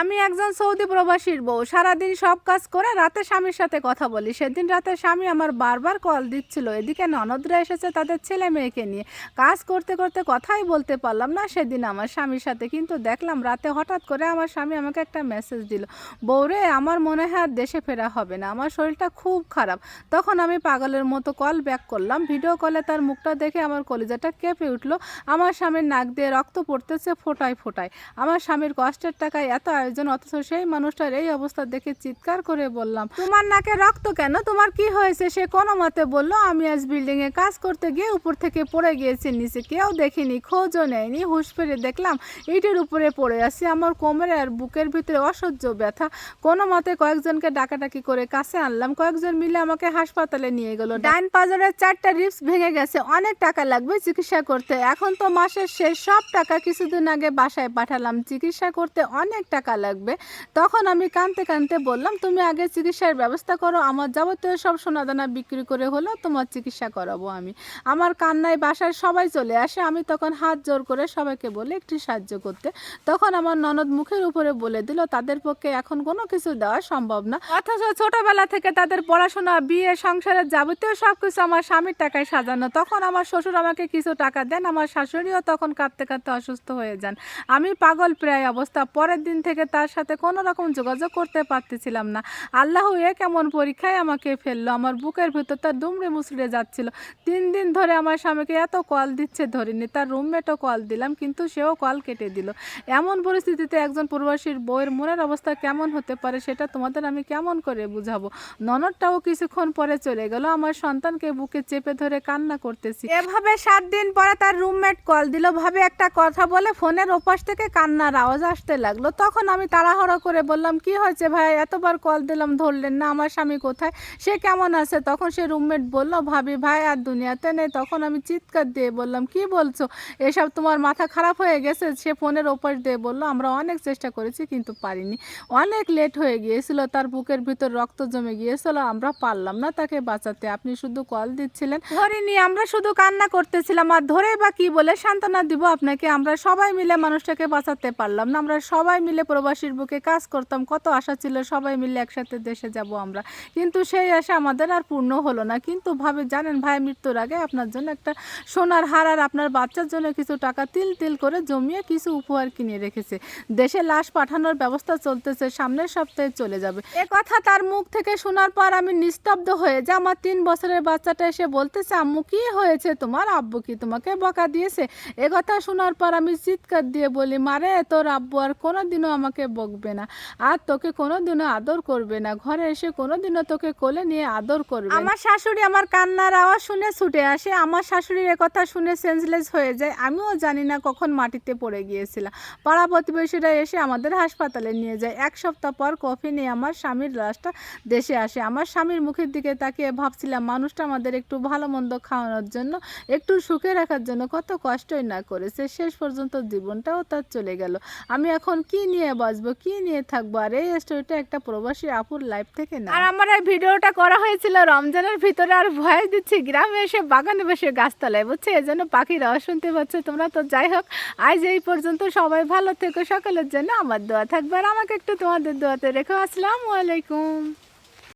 আমি একজন সৌদি প্রবাসীর বউ, সারাদিন সব কাজ করে রাতে স্বামীর সাথে কথা বলি। সেদিন রাতে স্বামী আমার বারবার কল দিচ্ছিল। এদিকে ননদরা এসেছে তাদের ছেলে মেয়েকে নিয়ে। কাজ করতে করতে কথাই বলতে পারলাম না সেদিন আমার স্বামীর সাথে। কিন্তু দেখলাম রাতে হঠাৎ করে আমার স্বামী আমাকে একটা মেসেজ দিল। বউরে আমার মনে হয় আর দেশে ফেরা হবে না। আমার শরীরটা খুব খারাপ। তখন আমি পাগলের মতো কল ব্যাক করলাম। ভিডিও কলে তার মুখটা দেখে আমার কলিজাটা কেঁপে উঠল। আমার স্বামীর নাক দিয়ে রক্ত পড়তেছে ফোটায় ফোটায়। আমার স্বামীর কষ্টের টাকায় এত আয়োজন অথচ সেই মানুষটার এই অবস্থা দেখে চিৎকার করে বললাম তোমার নাকে রক্ত কেন? তোমার কি হয়েছে? সে কোনো মতে বলল আমি আজ বিল্ডিং এ কাজ করতে গিয়ে উপর থেকে পড়ে গিয়েছি নিচে কেউ দেখিনি খোঁজও নেয়নি হুশ ফিরে দেখলাম ইটের উপরে পড়ে আছি। আমার কোমরে আর বুকের ভিতরে অসহ্য ব্যথা। কোনো মতে কয়েকজনকে ডাকাডাকি করে কাছে আনলাম। কয়েকজন মিলে আমাকে হাসপাতালে নিয়ে গেল। ডাইন পাজারের চারটা রিপস ভেঙে গেছে। অনেক টাকা লাগবে চিকিৎসা করতে। এখন তো মাসের শেষ সব টাকা কিছুদিন আগে বাসায় পাঠালাম। চিকিৎসা করতে অনেক টাকা লাগবে। তখন আমি কানতে কানতে বললাম, তুমি আগে চিকিৎসার ব্যবস্থা করো, আমার যাবতীয় সব সোনাদানা বিক্রি করে হলেও তোমার চিকিৎসা করাবো আমি। আমার কান্নায় বাসায় সবাই চলে আসে, আমি তখন হাত জোর করে সবাইকে বলে একটু সাহায্য করতে। তখন আমার ননদ মুখের উপরে বলে দিল, তাদের পক্ষে এখন কোনো কিছু দেওয়া সম্ভব না। অথচ ছোটবেলা থেকে তাদের পড়াশোনা, বিয়ে, সংসারের যাবতীয় সব কিছু আমার স্বামীর টাকায় সাজানো। তখন আমার শ্বশুর আমাকে কিছু টাকা দেন, আমার শাশুড়িও তখন কাঁদতে কাঁদতে অসুস্থ হয়ে যান। আমি পাগল প্রায় অবস্থা, পরের দিন থেকে তার সাথে কোনো রকম যোগাযোগ করতে পারতেছিলাম না। আল্লাহ এ কেমন পরীক্ষায় আমাকে ফেলল। আমার বুকের ভিতর তার দুমড়ে মুচড়ে যাচ্ছিল। তিন দিন ধরে আমার স্বামীকে এত কল দিচ্ছে ধরিনি। তার রুমমেটও কল দিলাম, কিন্তু সেও কল কেটে দিল। এমন পরিস্থিতিতে একজন প্রবাসীর বইয়ের মনের অবস্থা কেমন হতে পারে সেটা তোমাদের আমি কেমন করে বুঝাবো? ননদটাও কিছুক্ষণ পরে চলে গেল। আমার সন্তানকে বুকে চেপে ধরে কান্না করতেছি। এভাবে সাত দিন পরে তার রুমমেট কল দিল। ভাবে একটা কথা বলে ফোনের ওপাশ থেকে কান্নার আওয়াজ আসতে লাগল। তখন আমি তাড়াহুড়ো করে বললাম, কি হয়েছে ভাই? এতবার কল দিলাম, ধরলেন না, আমার স্বামী কোথায়? সে কেমন আছে? তখন সে রুমমেট বলল, ভাবি, ভাই আর দুনিয়াতে নেই। তখন আমি চিৎকার দিয়ে বললাম, কি বলছো? এসব তোমার মাথা খারাপ হয়ে গেছে? সে ফোনের ওপাশ দিয়ে বলল, আমরা অনেক চেষ্টা করেছি, কিন্তু পারিনি। অনেক লেট হয়ে গিয়েছিল, তার বুকের ভিতর রক্ত জমে গিয়েছিল, আমরা পারলাম না তাকে বাঁচাতে। আপনি শুধু কল দিচ্ছিলেন। ধরিনি, আমরা শুধু কান্না করতেছিলাম, আর ধরে বা কি বলে সান্ত্বনা দিব আপনাকে। আমরা সবাই মিলে মানুষটাকে বাঁচাতে পারলাম না, আমরা সবাই মিলে প্রবাসীর বুকে কাজ করতাম, কত আশা ছিল সবাই মিলে একসাথে দেশে যাব আমরা। কিন্তু সেই আশা আমাদের আর পূর্ণ হলো না। কিন্তু ভাবে, জানেন ভাই, মৃত্যুর আগে আপনার জন্য একটা সোনার হার আর আপনার বাচ্চার জন্য কিছু টাকা তিল তিল করে জমিয়ে কিছু উপহার কিনে রেখেছে। দেশে লাশ পাঠানোর ব্যবস্থা চলতেছে, সামনের সপ্তাহে চলে যাবে। এ কথা তার মুখ থেকে শোনার পর আমি নিস্তব্ধ হয়ে যে আমার তিন বছরের বাচ্চাটা এসে বলতেছে, আম্মু, কি হয়েছে তোমার? আব্বু কি তোমাকে বকা দিয়েছে? এ কথা শোনার পর আমি চিৎকার দিয়ে বলি মারে তোর আব্বু আর কোনোদিনও আমাকে বকবে না। আর তোকে কোনোদিনও আদর করবে না। ঘরে এসে কোনোদিনও তোকে কোলে নিয়ে আদর করবে আমার শাশুড়ি আমার কান্নার আওয়াজ শুনে ছুটে আসে। আমার শাশুড়ির কথা শুনে সেন্সলেস হয়ে যায়। আমিও জানি না কখন মাটিতে পড়ে গিয়েছিলাম। পাড়া প্রতিবেশীরা এসে আমাদের হাসপাতালে নিয়ে যায়। এক সপ্তাহ পর কফি নিয়ে আমার স্বামীর লাশটা দেশে আসে। আমার স্বামীর মুখের দিকে তাকিয়ে ভাবছিলাম, মানুষটা আমাদের একটু ভালো মন্দ খাওয়ানোর জন্য, একটু সুখে রাখার জন্য কত কষ্টই না করেছে। শেষ পর্যন্ত জীবনটাও তার চলে গেল। আমি এখন কি নিয়ে বাঁচবো কি নিয়ে থাকব? আর এই স্টোরিটা একটা প্রবাসী আপুর লাইফ থেকে না। আর আমার এই ভিডিওটা করা হয়েছিল রমজানের ভিতরে আর ভয় দিচ্ছি। গ্রামে এসে বাগানে বসে গাছতলায়, বুঝছে? এজন্য পাখির আওয়াজ শুনতে পাচ্ছে তোমরা। তো যাই হোক, আজ এই পর্যন্ত সবাই ভালো থেকো। সকলের জন্য আমার দোয়া থাকবে। আর আমাকে একটু তোমাদের দোয়াতে রেখো। আসসালামু আলাইকুম।